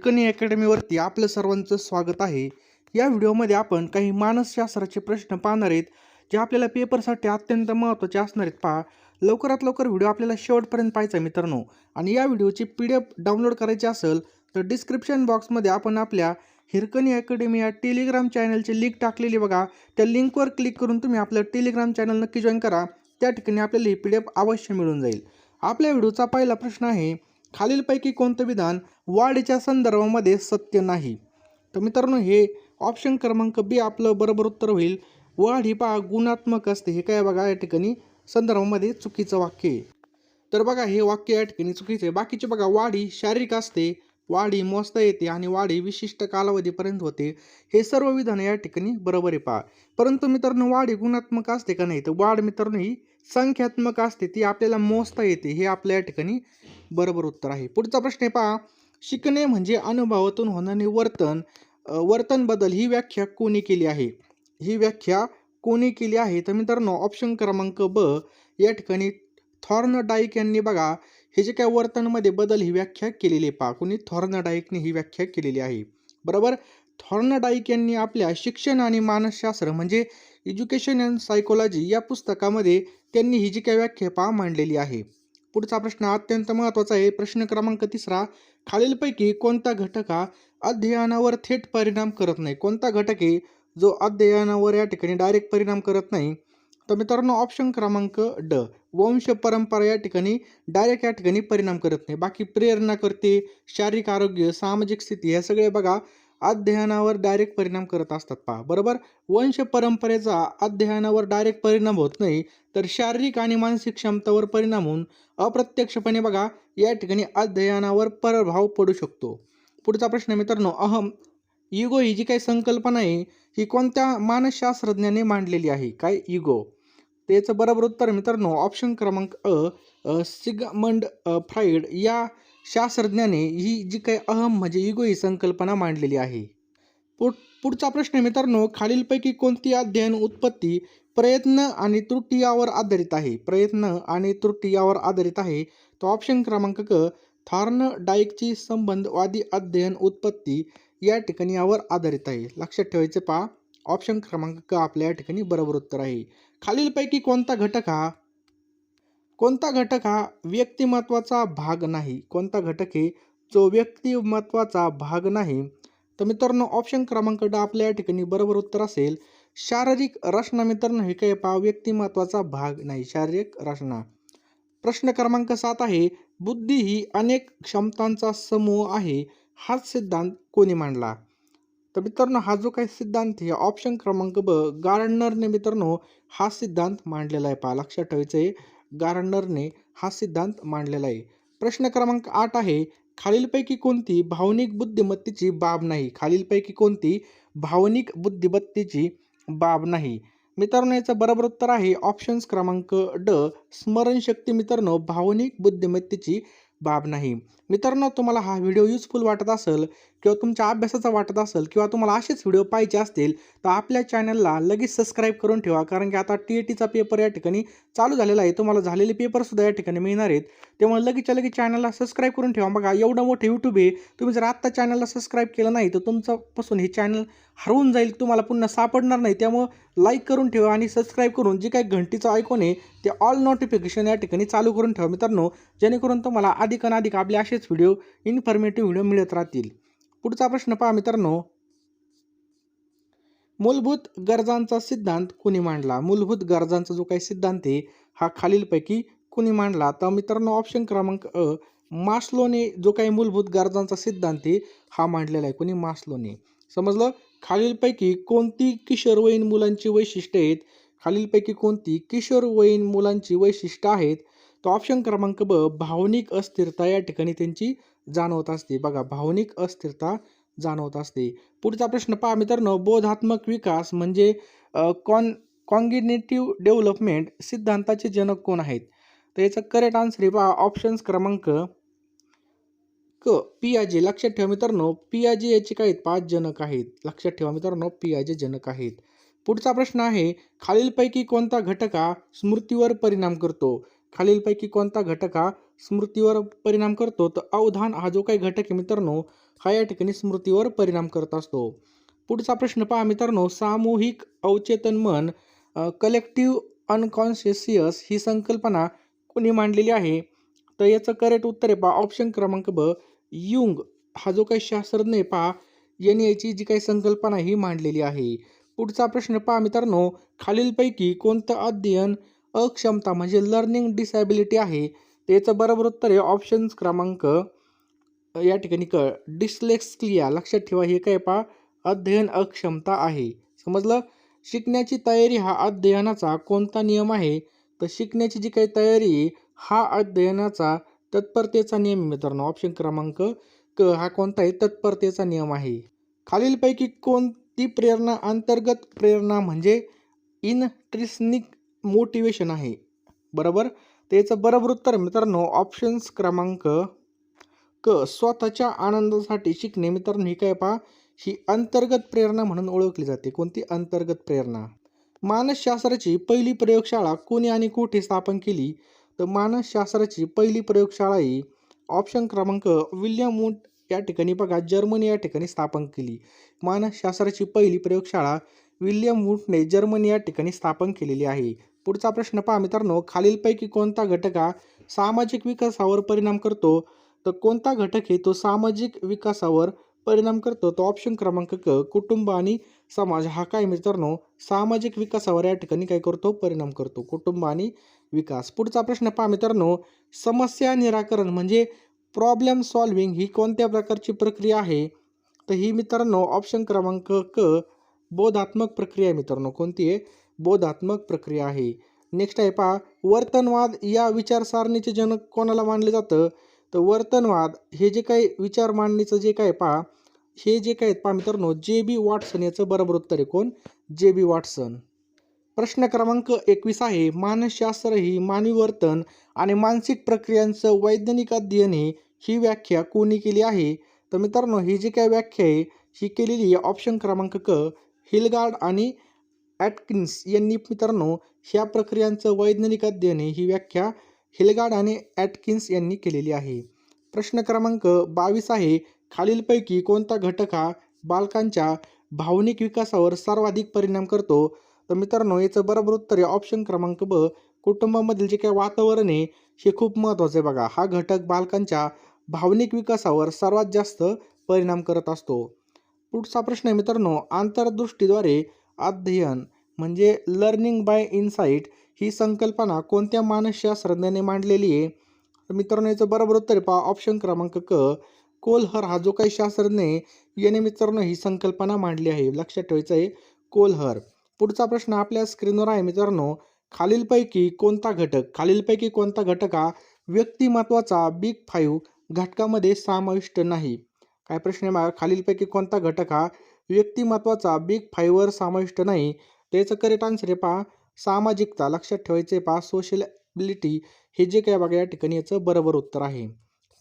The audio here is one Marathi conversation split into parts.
हिरकणी अकॅडमीवरती आपलं सर्वांचं स्वागत आहे. या व्हिडिओमध्ये आपण काही मानसशास्त्राचे प्रश्न पाहणार आहेत जे आपल्याला पेपरसाठी अत्यंत महत्त्वाचे असणार आहेत. पहा लवकरात लवकर व्हिडिओ आपल्याला शेवटपर्यंत पाहायचा मित्रांनो. आणि या व्हिडिओची पी डी एफ डाउनलोड करायची असेल तर डिस्क्रिप्शन बॉक्समध्ये आपण आपल्या हिरकणी अकॅडमी या टेलिग्राम चॅनलची लिंक टाकलेली बघा. त्या लिंकवर क्लिक करून तुम्ही आपलं टेलिग्राम चॅनल नक्की जॉईन करा. त्या ठिकाणी आपल्याला ही पी डी एफ अवश्य मिळून जाईल. आपल्या व्हिडिओचा पहिला प्रश्न आहे खालीलपैकी कोणतं विधान वाढीच्या संदर्भामध्ये सत्य नाही? तर मित्रांनो हे ऑप्शन क्रमांक बी आपलं बरोबर उत्तर होईल. वाढ ही पहा गुणात्मक असते. हे काय बघा या ठिकाणी संदर्भामध्ये चुकीचं वाक्य आहे. तर बघा हे वाक्य या ठिकाणी चुकीचं आहे. बाकीचे बघा वाढी शारीरिक असते वाढी मोजता येते आणि वाढी विशिष्ट कालावधीपर्यंत होते. हे सर्व विधान या ठिकाणी बरोबर आहे पहा. परंतु मित्रांनो वाढी गुणात्मक असते का नाही? तर वाढ मित्रांनो ही संख्यात्मक असते ती आपल्याला मोजता येते हे आपल्या या ठिकाणी बरोबर उत्तर आहे. पुढचा प्रश्न आहे पहा शिकणे म्हणजे अनुभवातून होणारे वर्तन. वर्तन बदल ही व्याख्या कोणी केली आहे? ही व्याख्या कोणी केली आहे? तर मित्रांनो ऑप्शन क्रमांक ब या ठिकाणी थॉर्न डाईक यांनी बघा हे जे काय वर्तनमध्ये बदल ही व्याख्या केलेली आहे पहा कोणी थॉर्न डाईकने ही व्याख्या केलेली आहे. बरोबर? थॉर्न डाईक यांनी आपल्या शिक्षण आणि मानसशास्त्र म्हणजे एज्युकेशन अँड सायकोलॉजी या पुस्तकामध्ये त्यांनी ही जी काय व्याख्या पहा मांडलेली आहे. पुढचा प्रश्न अत्यंत महत्त्वाचा आहे. प्रश्न क्रमांक तिसरा खालीलपैकी कोणता घटक हा अध्ययनावर थेट परिणाम करत नाही? कोणता घटक आहे जो अध्ययनावर या ठिकाणी डायरेक्ट परिणाम करत नाही? तर मित्रांनो ऑप्शन क्रमांक ड वंश परंपरा या ठिकाणी डायरेक्ट या ठिकाणी परिणाम करत नाही. बाकी प्रेरणा करते शारीरिक आरोग्य सामाजिक स्थिती ह्या सगळे बघा अध्ययनावर डायरेक्ट परिणाम करत असतात पहा. बरोबर? वंश परंपरेचा अध्ययनावर डायरेक्ट परिणाम होत नाही तर शारीरिक आणि मानसिक क्षमतावर परिणाम होऊन अप्रत्यक्षपणे बघा या ठिकाणी अध्ययनावर प्रभाव पडू शकतो. पुढचा प्रश्न मित्रांनो अहम इगो ही जी काही संकल्पना आहे ही कोणत्या मानसशास्त्रज्ञाने मांडलेली आहे? काय इगो त्याचं बरोबर उत्तर मित्रांनो ऑप्शन क्रमांक अ सिगमंड फ्राईड या शास्त्रज्ञाने ही जी काही अहम म्हणजे इगो ही संकल्पना मांडलेली आहे. पुढ पुढचा प्रश्न मित्रांनो खालीलपैकी कोणती अध्ययन उत्पत्ती प्रयत्न आणि त्रुटी यावर आधारित आहे? प्रयत्न आणि त्रुटी यावर आधारित आहे. तो ऑप्शन क्रमांक क थॉर्न डाईकची संबंधवादी अध्ययन उत्पत्ती या ठिकाणी यावर आधारित आहे. लक्षात ठेवायचे पहा. ऑप्शन क्रमांक क आपल्या या ठिकाणी बरोबर उत्तर आहे. खालीलपैकी कोणता घटक हा कोणता घटक हा व्यक्तिमत्वाचा भाग नाही? कोणता घटक आहे जो व्यक्तिमत्वाचा भाग नाही? तर मित्रांनो ऑप्शन क्रमांक ड आपल्या या ठिकाणी बरोबर उत्तर असेल. शारीरिक रचना मित्रांनो हे काय पहा व्यक्तिमत्वाचा भाग नाही. शारीरिक रचना. प्रश्न क्रमांक सात आहे बुद्धी ही अनेक क्षमतांचा समूह आहे हाच सिद्धांत कोणी मांडला? तर मित्रांनो हा जो काही सिद्धांत आहे ऑप्शन क्रमांक ब गार्डनरने मित्रांनो हा सिद्धांत मांडलेला आहे पहा. लक्षात ठेवायचं आहे गार्डनरने हा सिद्धांत मांडलेला आहे. प्रश्न क्रमांक आठ आहे खालीलपैकी कोणती भावनिक बुद्धिमत्तेची बाब नाही? खालीलपैकी कोणती भावनिक बुद्धिमत्तेची बाब नाही? मित्रांनो याचं बरोबर उत्तर आहे ऑप्शन्स क्रमांक ड स्मरणशक्ती मित्रांनो भावनिक बुद्धिमत्तेची बाब नाही. मित्रांनो तुम्हाला हा व्हिडिओ युजफुल वाटत असेल किंवा तुमच्या अभ्यासाचा वाटत असेल किंवा तुम्हाला असेच व्हिडिओ पाहिजे असतील तर आपल्या चॅनलला लगेच सबस्क्राईब करून ठेवा. कारण की आता टी ए टीचा पेपर या ठिकाणी चालू झालेला आहे. तुम्हाला झालेले पेपरसुद्धा या ठिकाणी मिळणार आहेत. त्यामुळे लगेचच्या लगेच चॅनलला सबस्क्राईब करून ठेवा. बघा एवढं मोठं यूट्यूब आहे. तुम्ही जर आत्ता चॅनलला सबस्क्राईब केलं नाही तर तुमच्यापासून हे चॅनल हरवून जाईल. तुम्हाला पुन्हा सापडणार नाही. त्यामुळं लाईक करून ठेवा आणि सबस्क्राईब करून जे काही घंटीचं ऐकून आहे ते ऑल नोटिफिकेशन या ठिकाणी चालू करून ठेवा मित्रांनो. जेणेकरून तुम्हाला अधिक आणि अधिक आपले असेच व्हिडिओ इन्फॉर्मेटिव्ह व्हिडिओ मिळत राहतील. पुढचा प्रश्न पहा मित्रांनो. मूलभूत गरजांचा सिद्धांत कुणी मांडला? मूलभूत गरजांचा जो काही सिद्धांत आहे हा खालीलपैकी कुणी मांडला? तर मित्रांनो ऑप्शन क्रमांक अ मास्लोने जो काही मूलभूत गरजांचा सिद्धांत आहे हा मांडलेला आहे कुणी? मास्लोने. समजलं? खालीलपैकी कोणती किशोरवयीन मुलांची वैशिष्ट्ये आहेत? खालीलपैकी कोणती किशोरवयीन मुलांची वैशिष्ट्य आहेत? तर ऑप्शन क्रमांक ब भावनिक अस्थिरता या ठिकाणी त्यांची जाणवत असते. बघा भावनिक अस्थिरता जाणवत असते. पुढचा प्रश्न पहा मित्रांनो. बोधात्मक विकास म्हणजे कॉन कॉन्गिनेटिव्ह डेव्हलपमेंट सिद्धांताचे जनक कोण आहेत? तर याचं करेक्ट आन्सर आहे पहा ऑप्शन्स क्रमांक क. पियाजे. लक्षात ठेवा मित्रांनो पियाजे याचे काय आहेत? पाच जनक आहेत. लक्षात ठेवा मित्रांनो पियाजे जनक आहेत. पुढचा प्रश्न आहे खालीलपैकी कोणता घटक हा स्मृतीवर परिणाम करतो? खालीलपैकी कोणता घटक हा स्मृतीवर परिणाम करतो तर अवधान हा जो काही घटक आहे मित्रांनो हा या ठिकाणी स्मृतीवर परिणाम करत असतो. पुढचा प्रश्न पहा मित्रांनो सामूहिक अवचेतन मन कलेक्टिव्ह अनकॉन्शियसियस ही संकल्पना कोणी मांडलेली आहे? तर याचं करेक्ट उत्तर आहे पहा ऑप्शन क्रमांक ब युंग. हा जो काही शास्त्रज्ञ आहे पहा यांनी याची जी काही संकल्पना ही मांडलेली आहे. पुढचा प्रश्न पहा मित्रांनो खालीलपैकी कोणतं अध्ययन अक्षमता म्हणजे लर्निंग डिसॅबिलिटी आहे? त्याचं बरोबर उत्तर आहे ऑप्शन क्रमांक या ठिकाणी क डिस्लेक्सिया लक्षात ठेवा हे काय पा अध्ययन अक्षमता आहे. समजलं? शिकण्याची तयारी हा अध्ययनाचा कोणता नियम आहे? तर शिकण्याची जी काही तयारी हा अध्ययनाचा तत्परतेचा नियम मित्रांनो. ऑप्शन क्रमांक क हा कोणता आहे? तत्परतेचा नियम आहे. खालीलपैकी कोणती प्रेरणा अंतर्गत प्रेरणा म्हणजे इनट्रिस्निक मोटिवेशन आहे? बरोबर? त्याचं बरोबर उत्तर मित्रांनो. ऑप्शन्स क्रमांक क. स्वतःच्या आनंदासाठी शिकणे. मित्रांनो ही काय पहा? ही अंतर्गत प्रेरणा म्हणून ओळखली जाते. कोणती? अंतर्गत प्रेरणा. मानसशास्त्राची पहिली प्रयोगशाळा कोणी आणि कुठे स्थापन केली? तर मानसशास्त्राची पहिली प्रयोगशाळा ही ऑप्शन क्रमांक विल्यम वूट या ठिकाणी बघा. जर्मनी या ठिकाणी स्थापन केली. मानसशास्त्राची पहिली प्रयोगशाळा विल्यम वुटने जर्मनी या ठिकाणी स्थापन केलेली आहे. पुढचा प्रश्न पहा मित्रांनो खालीलपैकी कोणता घटक हा सामाजिक विकासावर परिणाम करतो? तर कोणता घटक हे तो सामाजिक विकासावर परिणाम करतो? तो ऑप्शन क्रमांक क कुटुंब आणि समाज. हा काय मित्रांनो सामाजिक विकासावर या ठिकाणी काय करतो? परिणाम करतो. कुटुंब आणि विकास. पुढचा प्रश्न पहा मित्रांनो समस्या निराकरण म्हणजे प्रॉब्लेम सॉल्विंग ही कोणत्या प्रकारची प्रक्रिया आहे? तर ही मित्रांनो ऑप्शन क्रमांक क बोधात्मक प्रक्रिया आहे मित्रांनो. कोणती आहे? बोधात्मक प्रक्रिया आहे. नेक्स्ट आहे पहा वर्तनवाद या विचारसारणीचे जनक कोणाला मानले जातं? तर वर्तनवाद हे जे काही विचार मांडणीचं जे काय पहा हे जे काय आहेत पहा मित्रांनो जे बी वॉटसन याचं बरोबर उत्तर आहे कोण? जे बी वॉटसन. प्रश्न क्रमांक एकवीस आहे मानसशास्त्र ही मानवी वर्तन आणि मानसिक प्रक्रियांचं वैज्ञानिक अध्ययन हे ही व्याख्या कोणी केली आहे? तर मित्रांनो ही जी काय व्याख्या आहे ही केलेली आहे ऑप्शन क्रमांक क. हिलगार्ड आणि ॲटकिन्स यांनी मित्रांनो ह्या प्रक्रियांचं वैज्ञानिक अध्ययन ही व्याख्या हिलगार्ड आणि ॲटकिन्स यांनी केलेली आहे. प्रश्न क्रमांक बावीस आहे खालीलपैकी कोणता घटक हा बालकांच्या भावनिक विकासावर सर्वाधिक परिणाम करतो? तर मित्रांनो याचं बरोबर उत्तर आहे ऑप्शन क्रमांक ब कुटुंबामधील जे काही वातावरण आहे हे खूप महत्त्वाचं आहे बघा. हा घटक बालकांच्या भावनिक विकासावर सर्वात जास्त परिणाम करत असतो. पुढचा प्रश्न आहे मित्रांनो आंतरदृष्टीद्वारे अध्ययन म्हणजे लर्निंग बाय इन्साईट ही संकल्पना कोणत्या मानसशास्त्रज्ञाने मांडलेली आहे? तर मित्रांनो याचं बरोबर उत्तर पहा ऑप्शन क्रमांक क. कोलहर हा जो काही शास्त्रज्ञ आहे याने मित्रांनो ही संकल्पना मांडली आहे. लक्षात ठेवायचं आहे कोलहर. पुढचा प्रश्न आपल्या स्क्रीनवर आहे मित्रांनो खालीलपैकी कोणता घटक खालीलपैकी कोणता घटक हा व्यक्तिमत्वाचा बिग फाईव्ह घटकामध्ये समाविष्ट नाही? काय प्रश्न आहे खालीलपैकी कोणता घटक हा व्यक्तिमत्वाचा बिग फायवर समाविष्ट नाही? त्याचं करेक्ट आन्सर आहे पहा. सामाजिकता लक्षात ठेवायचे पहा. सोशलबिलिटी हे जे काय बघा या ठिकाणी याचं बरोबर उत्तर आहे.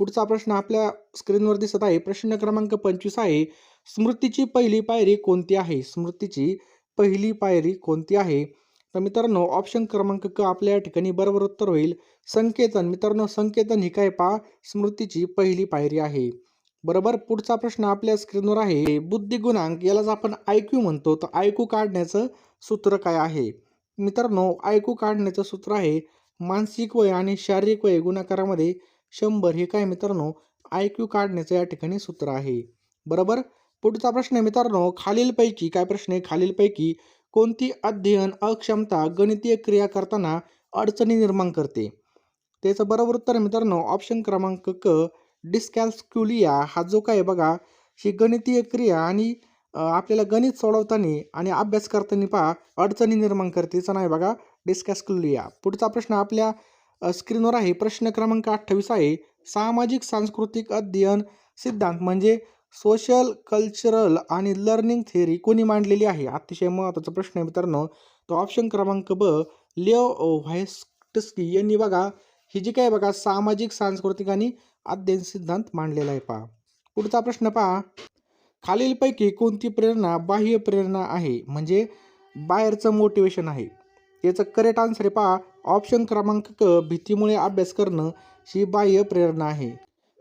पुढचा प्रश्न आपल्या स्क्रीनवर दिसत आहे. प्रश्न क्रमांक पंचवीस आहे. स्मृतीची पहिली पायरी कोणती आहे? स्मृतीची पहिली पायरी कोणती आहे? तर मित्रांनो ऑप्शन क्रमांक क आपल्या या ठिकाणी बरोबर उत्तर होईल. संकेतन. मित्रांनो संकेतन ही काय पहा? स्मृतीची पहिली पायरी आहे. बरोबर पुढचा प्रश्न आपल्या स्क्रीनवर आहे. बुद्धिगुणांक यालाच आपण आयक्यू म्हणतो. तर आयकू काढण्याचं सूत्र काय आहे? मित्रांनो आयकू काढण्याचं सूत्र आहे मानसिक वय आणि शारीरिक वय गुणाकारामध्ये शंभर हे काय मित्रांनो? आयक्यू काढण्याचं या ठिकाणी सूत्र आहे. बरोबर? पुढचा प्रश्न आहे मित्रांनो खालीलपैकी काय प्रश्न आहे? खालीलपैकी कोणती अध्ययन अक्षमता गणितीय क्रिया करताना अडचणी निर्माण करते? त्याचं बरोबर उत्तर आहे मित्रांनो ऑप्शन क्रमांक क डिस्कॅल्स्क्युलिया हा जो काय आहे बघा ही गणितीय क्रिया आणि आपल्याला गणित सोडवताना आणि अभ्यास करताना पहा अडचणी निर्माण करते. नाही बघा डिस्कॅस्क्युलिया पुढचा प्रश्न आपल्या स्क्रीनवर आहे. प्रश्न क्रमांक अठ्ठावीस आहे. सामाजिक सांस्कृतिक अध्ययन सिद्धांत म्हणजे सोशल कल्चरल आणि लर्निंग थेअरी कोणी मांडलेली आहे? अतिशय महत्त्वाचा प्रश्न आहे मित्रांनो. तो ऑप्शन क्रमांक ब लिओ व्हायस्टस्की यांनी बघा ही जी काय बघा सामाजिक सांस्कृतिक आणि अध्ययन सिद्धांत मांडलेला आहे पहा. पुढचा प्रश्न पहा. खालीलपैकी कोणती प्रेरणा बाह्य प्रेरणा आहे? म्हणजे बाहेरचं मोटिवेशन आहे. याचं करेक्ट आन्सर आहे पहा. ऑप्शन क्रमांक क भीतीमुळे अभ्यास करणं ही बाह्य प्रेरणा आहे.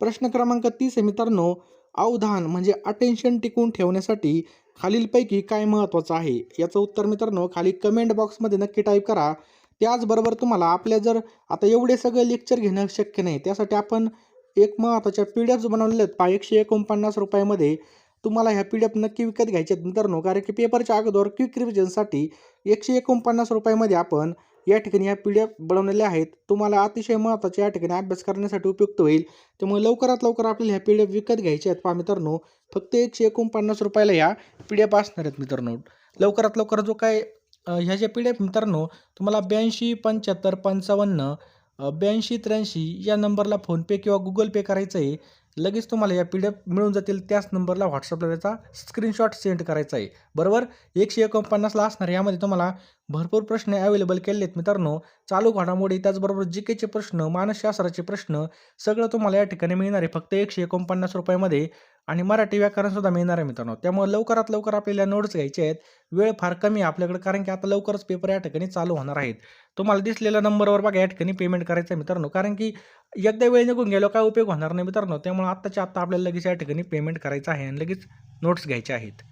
प्रश्न क्रमांक तीस आहे मित्रांनो. अवधान म्हणजे अटेन्शन टिकून ठेवण्यासाठी खालीलपैकी काय महत्त्वाचं आहे? याचं उत्तर मित्रांनो खाली कमेंट बॉक्समध्ये नक्की टाईप करा. त्याचबरोबर तुम्हाला आपल्या जर आता एवढे सगळे लेक्चर घेणं शक्य नाही त्यासाठी आपण एक महत्त्वाच्या पी डी एफ्स बनवलेले आहेत. पहा एकशे एकोणपन्नास रुपयामध्ये तुम्हाला ह्या पी डी एफ नक्की विकत घ्यायचे आहेत मित्रांनो. कारण की पेपरच्या अगोदर क्विक रिव्हिजनसाठी एकशे एकोणपन्नास रुपयामध्ये आपण या ठिकाणी ह्या पी डी एफ बनवलेल्या आहेत. तुम्हाला अतिशय महत्त्वाचे या ठिकाणी अभ्यास करण्यासाठी उपयुक्त होईल. त्यामुळे लवकरात लवकर आपल्याला ह्या पी डी एफ विकत घ्यायचे आहेत. पहा मित्रांनो फक्त एकशे एकोणपन्नास रुपयाला ह्या पी डी एफ असणार आहेत मित्रांनो. लवकरात लवकर जो काय ह्या ज्या पी डी एफ मित्रांनो तुम्हाला ब्याऐंशी पंच्याहत्तर पंचावन्न ब्याऐंशी त्र्याऐंशी या नंबरला फोनपे किंवा गुगल पे करायचं आहे. लगेच तुम्हाला या पी डी एफ मिळून जातील. त्याच नंबरला व्हॉट्सअपला त्याचा स्क्रीनशॉट सेंड करायचा आहे. बरोबर? एकशे एकोणपन्नासला असणार यामध्ये तुम्हाला भरपूर प्रश्न अवेलेबल केले आहेत मित्रांनो. चालू घडामोडी त्याचबरोबर जी केचे प्रश्न मानसशास्त्राचे प्रश्न सगळं तुम्हाला या ठिकाणी मिळणार आहे. फक्त एकशे एकोणपन्नास रुपयामध्ये. आणि मराठी व्याकरणसुद्धा मिळणार आहे मित्रांनो. त्यामुळे लवकरात लवकर आपल्याला नोट्स घ्यायचे आहेत. वेळ फार कमी आहे आपल्याकडे कारण की आता लवकरच पेपर या ठिकाणी चालू होणार आहेत. तुम्हाला दिसलेल्या नंबरवर बघा या ठिकाणी पेमेंट करायचं आहे मित्रांनो. कारण की एकदा वेळ निघून गेलो काय उपयोग होणार नाही मित्रांनो. त्यामुळे आत्ताच्या आत्ता आपल्याला लगेच या ठिकाणी पेमेंट करायचं आहे आणि लगेच नोट्स घ्यायचे आहेत.